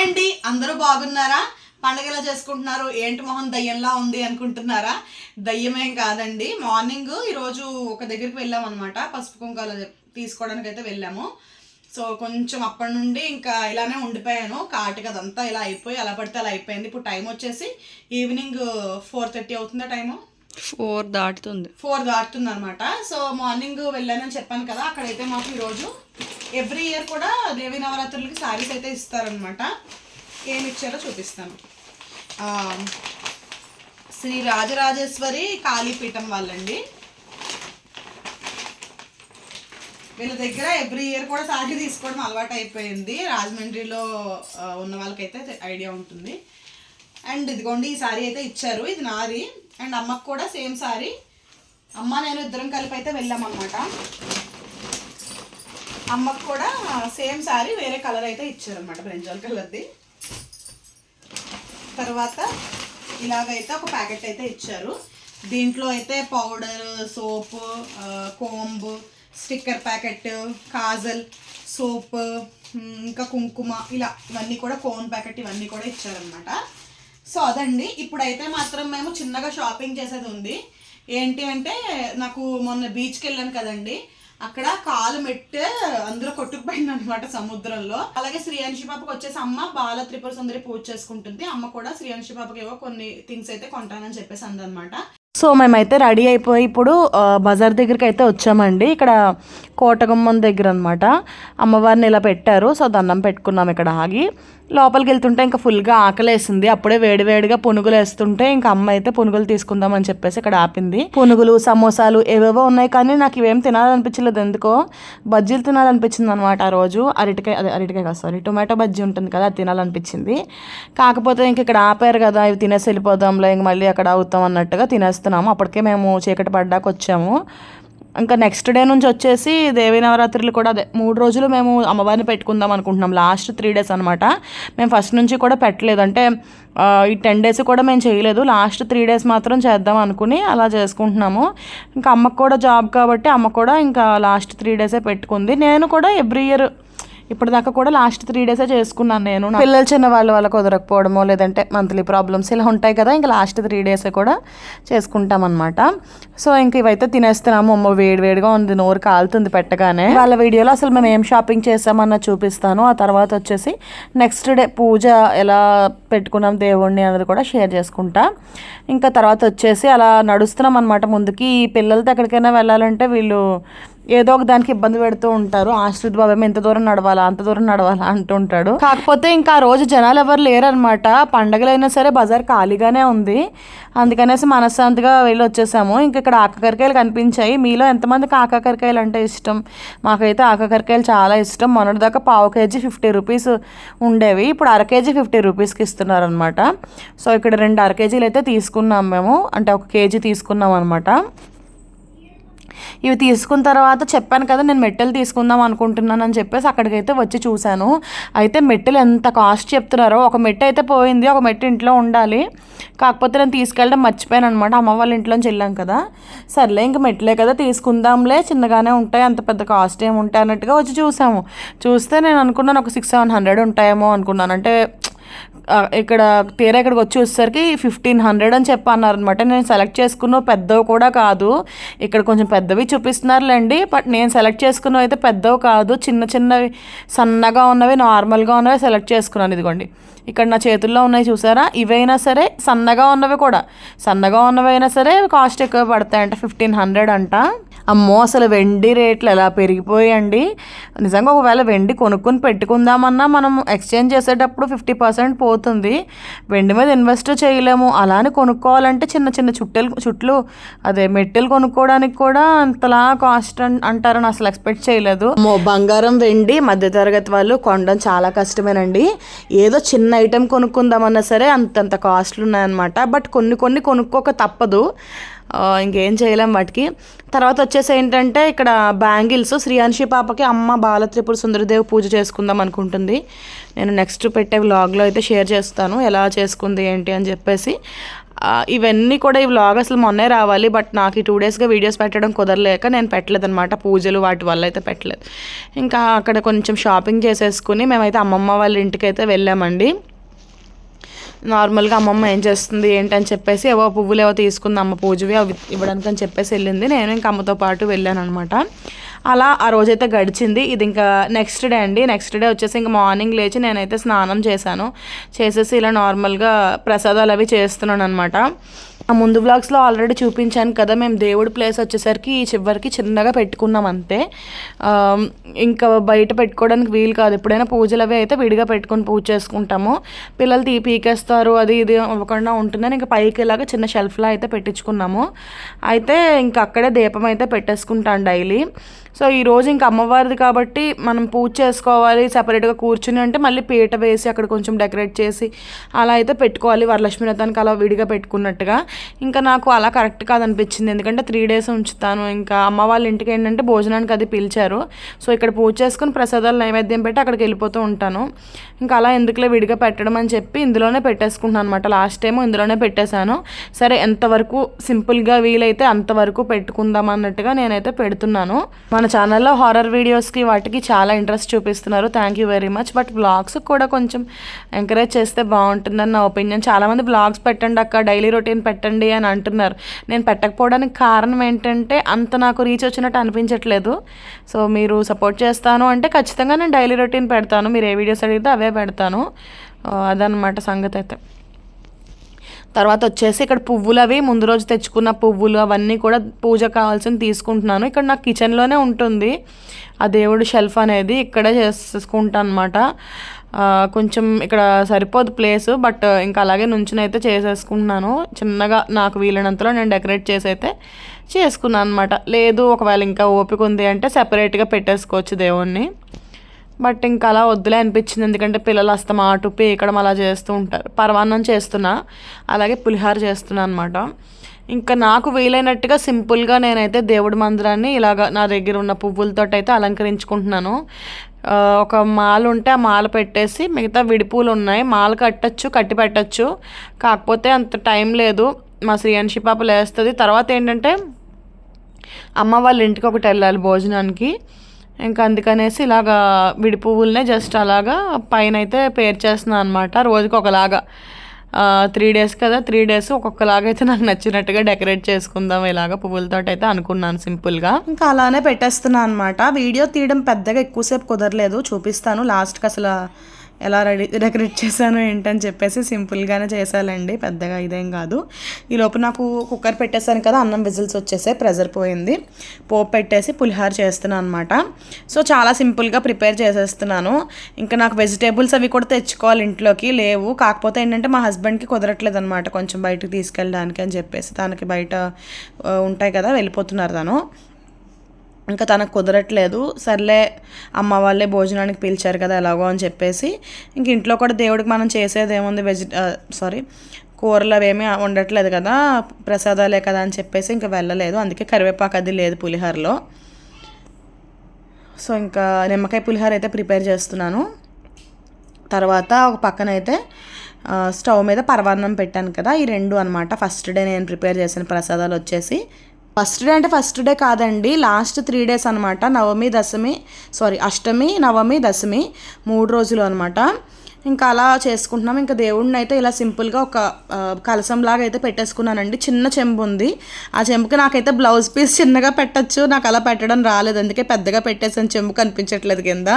Hi అండి అందరూ బాగున్నారా? పండగ ఎలా చేసుకుంటున్నారు? ఏంటి మొహం దయ్యంలా ఉంది అనుకుంటున్నారా? దయ్యమేం కాదండి. మార్నింగ్ ఈరోజు ఒక దగ్గరికి వెళ్ళాం అనమాట పసుపు కుంకాలు తీసుకోవడానికి అయితే వెళ్ళాము. సో కొంచెం అప్పటి నుండి ఇంకా ఇలానే ఉండిపోయాను. కాటికి అదంతా ఇలా అయిపోయి అలా పడితే అలా అయిపోయింది. ఇప్పుడు టైం వచ్చేసి ఈవినింగ్ ఫోర్ థర్టీ అవుతుందా టైము? ఫోర్ దాటుతుంది. ఫోర్ దాటుతుంది అనమాట సో మార్నింగ్ వెళ్ళానని చెప్పాను కదా అక్కడైతే మాకు ఈరోజు ఎవ్రీ ఇయర్ కూడా దేవి నవరాత్రులకి శారీస్ అయితే ఇస్తారనమాట ఏమి ఇచ్చారో చూపిస్తాను. శ్రీ రాజరాజేశ్వరి కాళీపీఠం వాళ్ళండి. వీళ్ళ దగ్గర ఎవ్రీ ఇయర్ కూడా సారీ తీసుకోవడం అలవాటు అయిపోయింది. రాజమండ్రిలో ఉన్న వాళ్ళకైతే ఐడియా ఉంటుంది. అండ్ ఇదిగోండి ఈ సారీ అయితే ఇచ్చారు. ఇది నాది. అండ్ అమ్మకు కూడా సేమ్ సారీ. అమ్మ నేను ఇద్దరం కలిపి అయితే వెళ్ళామన్నమాట. అమ్మకు కూడా సేమ్ శారీ వేరే కలర్ అయితే ఇచ్చారనమాట బ్రింజాల్ కలర్ది. తర్వాత ఇలాగైతే ఒక ప్యాకెట్ అయితే ఇచ్చారు. దీంట్లో అయితే powder soap comb sticker packet kajal soap ఇంకా కుంకుమ ఇలా ఇవన్నీ కూడా కోన్ ప్యాకెట్ ఇవన్నీ కూడా ఇచ్చారనమాట సో అదండి. ఇప్పుడైతే మాత్రం మేము చిన్నగా షాపింగ్ చేసేది ఉంది. ఏంటి అంటే నాకు మొన్న బీచ్కి వెళ్ళాను కదండి. అక్కడ కాలు మెట్టు అందులో కొట్టుకుపోయింది అనమాట సముద్రంలో. అలాగే శ్రీయాంశి పాపకు వచ్చేసి అమ్మ బాల త్రిపుర సుందరి పూజ చేసుకుంటుంది. అమ్మ కూడా శ్రీయాంశి పాపకి ఏవో కొన్ని థింగ్స్ అయితే కొంటానని చెప్పేసి అందనమాట సో మేమైతే రెడీ అయిపోయి ఇప్పుడు బజార్ దగ్గరికి అయితే వచ్చామండి. ఇక్కడ కోటగుమ్మం దగ్గర అనమాట అమ్మవారిని ఇలా పెట్టారు. సో దండం పెట్టుకున్నాం ఇక్కడ ఆగి. లోపలికి వెళ్తుంటే ఇంకా ఫుల్గా ఆకలేసింది. అప్పుడే వేడివేడిగా పునుగులు వేస్తుంటే ఇంకా అమ్మ అయితే పునుగులు తీసుకుందాం అని చెప్పేసి ఇక్కడ ఆపింది. పునుగులు సమోసాలు ఏవేవో ఉన్నాయి కానీ నాకు ఇవేం తినాలనిపించలేదు. ఎందుకో బజ్జీలు తినాలనిపించింది అనమాట ఆ రోజు. అరటికాయ అదే అరటికాయ కాదు సారీ టొమాటో బజ్జీ ఉంటుంది కదా అది తినాలనిపించింది. కాకపోతే ఇంక ఇక్కడ ఆపారు కదా ఇవి తినేసి వెళ్ళిపోదాంలే ఇంక మళ్ళీ అక్కడ అవుతాం అన్నట్టుగా చేస్తున్నాము. అప్పటికే మేము చీకటి పడ్డాక వచ్చాము. ఇంకా నెక్స్ట్ డే నుంచి వచ్చేసి దేవి నవరాత్రులు కూడా అదే. మూడు రోజులు మేము అమ్మవారిని పెట్టుకుందాం అనుకుంటున్నాం. లాస్ట్ త్రీ డేస్ అనమాట మేము ఫస్ట్ నుంచి కూడా పెట్టలేదు. అంటే ఈ టెన్ డేస్ కూడా మేము చేయలేదు. లాస్ట్ త్రీ డేస్ మాత్రం చేద్దాం అనుకుని అలా చేసుకుంటున్నాము. ఇంకా అమ్మకు కూడా జాబ్ కాబట్టి అమ్మ కూడా ఇంకా లాస్ట్ త్రీ డేసే పెట్టుకుంది. నేను కూడా ఎవ్రీ ఇయర్ ఇప్పటిదాకా కూడా లాస్ట్ త్రీ డేసే చేసుకున్నాను నేను. పిల్లలు చిన్న వాళ్ళ వాళ్ళ కుదరకపోవడమో లేదంటే మంత్లీ ప్రాబ్లమ్స్ ఇలా ఉంటాయి కదా ఇంకా లాస్ట్ త్రీ డేసే కూడా చేసుకుంటాం అనమాట సో ఇంక ఇవైతే తినేస్తున్నాము. అమ్మ వేడివేడిగా ఉంది నోరు కాలుతుంది పెట్టగానే. వాళ్ళ వీడియోలో అసలు మేము ఏం షాపింగ్ చేసామన్న చూపిస్తాను. ఆ తర్వాత వచ్చేసి నెక్స్ట్ డే పూజ ఎలా పెట్టుకున్నాం దేవుణ్ణి అనేది కూడా షేర్ చేసుకుంటా. ఇంకా తర్వాత వచ్చేసి అలా నడుస్తున్నాం అనమాట ముందుకి. ఈ పిల్లలతో ఎక్కడికైనా వెళ్ళాలంటే వీళ్ళు ఏదో ఒక దానికి ఇబ్బంది పెడుతూ ఉంటారు. ఆశ్రిత్ బాబు ఎంత దూరం నడవాలా అంత దూరం నడవాలా అంటూ ఉంటాడు. కాకపోతే ఇంకా ఆ రోజు జనాలు ఎవరు లేరనమాట పండగలైనా సరే బజార్ ఖాళీగానే ఉంది. అందుకనేసి మనశ్శాంతిగా వెళ్ళి వచ్చేసాము ఇంకా ఇక్కడ ఆకకరకాయలు కనిపించాయి. మీలో ఎంతమందికి ఆకాకరకాయలు అంటే ఇష్టం? మాకైతే ఆకాకరకాయలు చాలా ఇష్టం. మొన్నటిదాకా పావు కేజీ ఫిఫ్టీ రూపీస్ ఉండేవి. ఇప్పుడు అర కేజీ ఫిఫ్టీ రూపీస్కి ఇస్తున్నారు అనమాట సో ఇక్కడ రెండు అర కేజీలు అయితే తీసుకున్నాం మేము. అంటే ఒక కేజీ తీసుకున్నాం అనమాట ఇవి తీసుకున్న తర్వాత చెప్పాను కదా నేను మెట్టెలు తీసుకుందాం అనుకుంటున్నాను అని చెప్పేసి అక్కడికైతే వచ్చి చూశాను. అయితే మెట్టెలు ఎంత కాస్ట్ చెప్తున్నారో ఒక మెట్టు అయితే పోయింది ఒక మెట్టు ఇంట్లో ఉండాలి. కాకపోతే నేను తీసుకెళ్ళడం మర్చిపోయాను అనమాట అమ్మ వాళ్ళ ఇంట్లోంచి వెళ్ళాం కదా. సర్లే ఇంక మెట్లే కదా తీసుకుందాంలే చిన్నగానే ఉంటాయి అంత పెద్ద కాస్ట్ ఏమి ఉంటాయి అన్నట్టుగా వచ్చి చూసాము. చూస్తే నేను అనుకున్నాను ఒక సిక్స్ సెవెన్ హండ్రెడ్ ఉంటాయేమో అనుకున్నాను. అంటే ఇక్కడ తీరా ఇక్కడికి వచ్చి వచ్చేసరికి ఫిఫ్టీన్ హండ్రెడ్ అని చెప్పి అన్నారనమాట నేను సెలెక్ట్ చేసుకున్న పెద్దవి కూడా కాదు. ఇక్కడ కొంచెం పెద్దవి చూపిస్తున్నారులేండి. బట్ నేను సెలెక్ట్ చేసుకున్నవి అయితే పెద్దవి కాదు. చిన్న చిన్నవి సన్నగా ఉన్నవి నార్మల్గా ఉన్నవి సెలెక్ట్ చేసుకున్నాను. ఇదిగోండి. ఇక్కడ నా చేతుల్లో ఉన్నాయి చూసారా? ఇవైనా సరే సన్నగా ఉన్నవి కూడా. సన్నగా ఉన్నవి అయినా సరే కాస్ట్ ఎక్కువ పడతాయి అంట ఫిఫ్టీన్ హండ్రెడ్ అంట. అమ్మో అసలు వెండి రేట్లు ఎలా పెరిగిపోయాయండి? నిజంగా ఒకవేళ వెండి కొనుక్కొని పెట్టుకుందామన్నా మనం ఎక్స్చేంజ్ చేసేటప్పుడు ఫిఫ్టీ పర్సెంట్ పోతుంది. వెండి మీద ఇన్వెస్ట్ చేయలేము. అలానే కొనుక్కోవాలంటే చిన్న చిన్న చుట్టెలు చుట్లు అదే మెట్టెలు కొనుక్కోవడానికి కూడా అంతలా కాస్ట్ అంటారని అసలు ఎక్స్పెక్ట్ చేయలేదు. బంగారం వెండి మధ్యతరగతి వాళ్ళు కొనడం చాలా కష్టమేనండి. ఏదో చిన్న ఐటెం కొనుక్కుందామన్నా సరే అంతంత కాస్ట్లు ఉన్నాయన్నమాట బట్ కొన్ని కొన్ని కొనుక్కోక తప్పదు. ఇంకేం చేయలేం వాటికి. తర్వాత వచ్చేసి ఏంటంటే ఇక్కడ బ్యాంగిల్స్ శ్రీయాంశి పాపకి అమ్మ బాల త్రిపుర సుందరదేవి పూజ చేసుకుందాం అనుకుంటుంది. నేను నెక్స్ట్ పెట్టే వ్లాగ్లో అయితే షేర్ చేస్తాను. ఎలా చేసుకుంది ఏంటి అని చెప్పేసి. ఇవన్నీ కూడా ఈ వ్లాగ్ అసలు మొన్నే రావాలి బట్ నాకు ఈ టూ డేస్గా వీడియోస్ పెట్టడం కుదరలేక నేను పెట్టలేదు అనమాట పూజలు వాటి వల్ల అయితే పెట్టలేదు. ఇంకా అక్కడ కొంచెం షాపింగ్ చేసేసుకుని మేమైతే అమ్మమ్మ వాళ్ళ ఇంటికి అయితే వెళ్ళామండి. నార్మల్గా అమ్మమ్మ ఏం చేస్తుంది ఏంటని చెప్పేసి ఏవో పువ్వులు ఏవో తీసుకుంది అమ్మ పూజవి అవి ఇవ్వడానికి అని చెప్పేసి వెళ్ళింది. నేను ఇంకా అమ్మతో పాటు వెళ్ళాను అనమాట అలా ఆ రోజైతే గడిచింది. ఇది ఇంకా నెక్స్ట్ డే అండి. నెక్స్ట్ డే వచ్చేసి ఇంకా మార్నింగ్ లేచి నేనైతే స్నానం చేశాను. చేసేసి ఇలా నార్మల్గా ప్రసాదాలు అవి చేస్తున్నాను అనమాట ఆ ముందు బ్లాగ్స్లో ఆల్రెడీ చూపించాను కదా మేము దేవుడి ప్లేస్ వచ్చేసరికి ఈ చివరికి చిన్నగా పెట్టుకున్నాం అంతే. ఇంకా బయట పెట్టుకోవడానికి వీలు కాదు. ఎప్పుడైనా పూజలు అవి అయితే విడిగా పెట్టుకొని పూజ చేసుకుంటాము. పిల్లలు తీ పీకేస్తారు అది ఇది అవ్వకుండా ఉంటుందని ఇంకా పైకి ఇలాగ చిన్న షెల్ఫ్లో అయితే పెట్టించుకున్నాము. అయితే ఇంకా అక్కడే దీపం అయితే పెట్టేసుకుంటాను డైలీ. సో ఈరోజు ఇంకా అమ్మవారిది కాబట్టి మనం పూజ చేసుకోవాలి సపరేట్గా కూర్చుని అంటే మళ్ళీ పీట వేసి అక్కడ కొంచెం డెకరేట్ చేసి అలా అయితే పెట్టుకోవాలి. వరలక్ష్మి వ్రతానికి అలా విడిగా పెట్టుకున్నట్టుగా. ఇంకా నాకు అలా కరెక్ట్ కాదనిపించింది. ఎందుకంటే త్రీ డేస్ ఉంచుతాను. ఇంకా అమ్మ వాళ్ళ ఇంటికి ఏంటంటే భోజనానికి అది పిలిచారు. సో ఇక్కడ పూజ చేసుకుని ప్రసాదాలు నైవేద్యం పెట్టి అక్కడికి వెళ్ళిపోతూ ఉంటాను. ఇంకా అలా ఎందుకులే విడిగా పెట్టడం అని చెప్పి ఇందులోనే పెట్టేసుకుంటున్నాను అనమాట లాస్ట్ టైం ఇందులోనే పెట్టేశాను. సరే ఎంతవరకు సింపుల్గా వీలైతే అంతవరకు పెట్టుకుందాం అన్నట్టుగా నేనైతే పెడుతున్నాను. మన ఛానల్లో హారర్ వీడియోస్కి వాటికి చాలా ఇంట్రెస్ట్ చూపిస్తున్నారు. Thank you very much but blogs కూడా కొంచెం ఎంకరేజ్ చేస్తే బాగుంటుందని నా ఒపీనియన్ చాలామంది బ్లాగ్స్ పెట్టండి అక్క డైలీ రొటీన్ పెట్టండి అని అంటున్నారు. నేను పెట్టకపోవడానికి కారణం ఏంటంటే అంత నాకు రీచ్ వచ్చినట్టు అనిపించట్లేదు. సో మీరు సపోర్ట్ చేస్తాను అంటే ఖచ్చితంగా నేను డైలీ రొటీన్ పెడతాను. మీరు ఏ వీడియోస్ అడిగితే అవే పెడతాను. Uh, అదనమాట సంగతి అయితే తర్వాత వచ్చేసి ఇక్కడ పువ్వులు అవి ముందు రోజు తెచ్చుకున్న పువ్వులు అవన్నీ కూడా పూజ కావాల్సిన తీసుకుంటున్నాను. ఇక్కడ నాకు కిచెన్లోనే ఉంటుంది. ఆ దేవుడి షెల్ఫ్ అనేది ఇక్కడే చేసుకుంటాను అనమాట కొంచెం ఇక్కడ సరిపోదు ప్లేస్ బట్ ఇంకా అలాగే నుంచుని అయితే చేసేసుకుంటున్నాను. చిన్నగా నాకు వీలైనంతలో నేను డెకరేట్ చేసి అయితే చేసుకున్నాను అనమాట లేదు ఒకవేళ ఇంకా ఓపిక ఉంది అంటే సెపరేట్గా పెట్టేసుకోవచ్చు దేవుణ్ణి. బట్ ఇంకా అలా వద్దులే అనిపించింది. ఎందుకంటే పిల్లలు అస్తమా అటు పీకడం అలా చేస్తూ ఉంటారు. పర్వాన్నం చేస్తున్నా అలాగే పులిహార చేస్తున్నా అనమాట ఇంకా నాకు వీలైనట్టుగా సింపుల్గా నేనైతే దేవుడి మందిరాన్ని ఇలాగ నా దగ్గర ఉన్న పువ్వులతో అయితే అలంకరించుకుంటున్నాను ఒక మాల ఉంటే ఆ మాల పెట్టేసి మిగతా విడిపూలు ఉన్నాయి మాల కట్టచ్చు కట్టి పెట్టచ్చు. కాకపోతే అంత టైం లేదు. మా శ్రీయాన్షి పాప లేస్తుంది. తర్వాత ఏంటంటే అమ్మ వాళ్ళ ఇంటికి ఒకటి వెళ్ళాలి భోజనానికి. ఇంకా అందుకనేసి ఇలాగా విడి పువ్వులనే జస్ట్ అలాగా పైన అయితే పేర్చేస్తున్నాను అనమాట రోజుకి ఒకలాగా. త్రీ డేస్ కదా త్రీ డేస్ ఒక్కొక్కలాగా అయితే నాకు నచ్చినట్టుగా డెకరేట్ చేసుకుందాం ఇలాగ పువ్వులతో అయితే అనుకున్నాను సింపుల్గా. ఇంకా అలానే పెట్టేస్తున్నాను అనమాట వీడియో తీయడం పెద్దగా ఎక్కువసేపు కుదరలేదు చూపిస్తాను. లాస్ట్కి అసలు ఎలా రెడీ డెకరేట్ చేశాను ఏంటని చెప్పేసి సింపుల్గానే చేసాలండి పెద్దగా ఇదేం కాదు. ఈ లోపు నాకు కుక్కర్ పెట్టేశాను కదా అన్నం విజిల్స్ వచ్చేసాయి ప్రెజర్ పోయింది. పోపు పెట్టేసి పులిహార చేస్తున్నాను అనమాట సో చాలా సింపుల్గా ప్రిపేర్ చేసేస్తున్నాను. ఇంకా నాకు వెజిటేబుల్స్ అవి కూడా తెచ్చుకోవాలి ఇంట్లోకి లేవు. కాకపోతే ఏంటంటే మా హస్బెండ్కి కుదరట్లేదు అనమాట కొంచెం బయటకు తీసుకెళ్ళడానికి అని చెప్పేసి. తనకి బయట ఉంటాయి కదా వెళ్ళిపోతున్నారు తను. ఇంకా తనకు కుదరట్లేదు. సర్లే అమ్మ వాళ్ళే భోజనానికి పిలిచారు కదా ఎలాగో అని చెప్పేసి. ఇంక ఇంట్లో కూడా దేవుడికి మనం చేసేది ఏముంది వెజి సారీ కూరలు అవేమీ ఉండట్లేదు కదా ప్రసాదాలే కదా అని చెప్పేసి ఇంకా వెళ్ళలేదు. అందుకే కరివేపాకు అది లేదు పులిహోరలో. సో ఇంకా నిమ్మకాయ పులిహోర అయితే ప్రిపేర్ చేస్తున్నాను. తర్వాత ఒక పక్కన అయితే స్టవ్ మీద పరవాన్నం పెట్టాను కదా ఈ రెండు అనమాట ఫస్ట్ డే నేను ప్రిపేర్ చేసిన ప్రసాదాలు వచ్చేసి. ఫస్ట్ డే అంటే ఫస్ట్ డే కాదండి లాస్ట్ త్రీ డేస్ అనమాట నవమి దశమి సారీ అష్టమి నవమి దశమి మూడు రోజులు అనమాట ఇంకా అలా చేసుకుంటున్నాం. ఇంకా దేవుడిని అయితే ఇలా సింపుల్గా ఒక కలసంలాగా అయితే పెట్టేసుకున్నానండి. చిన్న చెంబు ఉంది. ఆ చెంబుకి నాకైతే బ్లౌజ్ పీస్ చిన్నగా పెట్టచ్చు. నాకు అలా పెట్టడం రాలేదు. అందుకే పెద్దగా పెట్టేసాను చెంబు కనిపించట్లేదు కింద.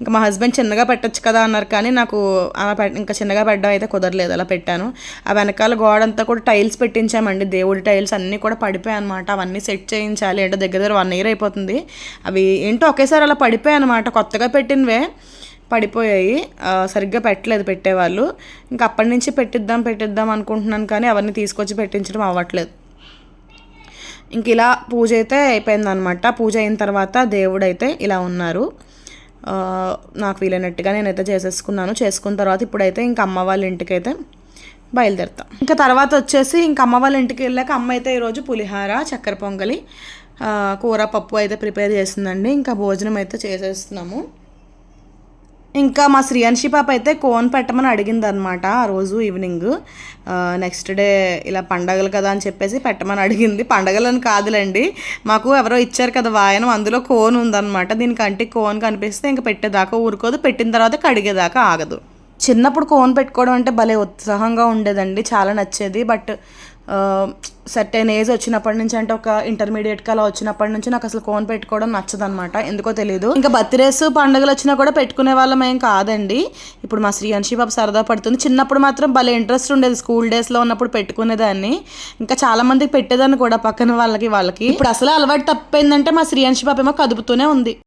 ఇంకా మా హస్బెండ్ చిన్నగా పెట్టచ్చు కదా అన్నారు కానీ నాకు అలా ఇంకా చిన్నగా పెట్టడం అయితే కుదరలేదు. అలా పెట్టాను. ఆ వెనకాల గోడ అంతా కూడా టైల్స్ పెట్టించామండి. దేవుడి టైల్స్ అన్నీ కూడా పడిపోయాయి అనమాట అవన్నీ సెట్ చేయించాలి. అంటే దగ్గర దగ్గర వన్ ఇయర్ అయిపోతుంది. అవి ఏంటో ఒకేసారి అలా పడిపోయాయి అనమాట కొత్తగా పెట్టినవే. పడిపోయాయి. సరిగ్గా పెట్టలేదు పెట్టేవాళ్ళు. ఇంకా అప్పటి నుంచి పెట్టిద్దాం పెట్టిద్దాం అనుకుంటున్నాను కానీ అవన్నీ తీసుకొచ్చి పెట్టించడం అవ్వట్లేదు. ఇంక ఇలా పూజ అయితే అయిపోయిందనమాట. పూజ అయిన తర్వాత దేవుడు అయితే ఇలా ఉన్నారు. నాకు వీలైనట్టుగా నేనైతే చేసేసుకున్నాను. చేసుకున్న తర్వాత ఇప్పుడైతే ఇంక అమ్మ వాళ్ళ ఇంటికి అయితే బయలుదేరుతాం. ఇంకా తర్వాత వచ్చేసి ఇంక అమ్మ వాళ్ళ ఇంటికి వెళ్ళాక అమ్మ అయితే ఈరోజు పులిహార చక్కెర పొంగలి కూర పప్పు అయితే ప్రిపేర్ చేసిందండి. ఇంకా భోజనం అయితే చేసేస్తున్నాము. ఇంకా మా శ్రీయాన్షి పాప అయితే కోన్ పెట్టమని అడిగింది అనమాట ఆ రోజు ఈవినింగ్ నెక్స్ట్ డే ఇలా పండగలు కదా అని చెప్పేసి పెట్టమని అడిగింది. పండగలని కాదులేండి మాకు ఎవరో ఇచ్చారు కదా వాయనం అందులో కోన్ ఉందన్నమాట. దీనికి అంటే కోన్ కనిపిస్తే ఇంకా పెట్టేదాకా ఊరుకోదు. పెట్టిన తర్వాత కడిగేదాకా ఆగదు. చిన్నప్పుడు కోన్ పెట్టుకోవడం అంటే భలే ఉత్సాహంగా ఉండేదండి చాలా నచ్చేది. బట్ సర్టెన్ ఏజ్ వచ్చినప్పటి నుంచి అంటే ఒక ఇంటర్మీడియట్కి అలా వచ్చినప్పటి నుంచి నాకు అసలు కోన్ పెట్టుకోవడం నచ్చదనమాట ఎందుకో తెలియదు ఇంకా బర్త్డేస్ పండుగలు వచ్చినా కూడా పెట్టుకునే వాళ్ళం ఏం కాదండి. ఇప్పుడు మా శ్రీ అంశీ బాబు సరదా పడుతుంది. చిన్నప్పుడు మాత్రం భలే ఇంట్రెస్ట్ ఉండేది. స్కూల్ డేస్లో ఉన్నప్పుడు పెట్టుకునేదాన్ని. ఇంకా చాలా మందికి పెట్టేదాన్ని కూడా పక్కన వాళ్ళకి వాళ్ళకి. ఇప్పుడు అసలు అలవాటు తప్పిందంటే మా శ్రీ అంశీ బాబు ఏమో కదుపుతూనే ఉంది.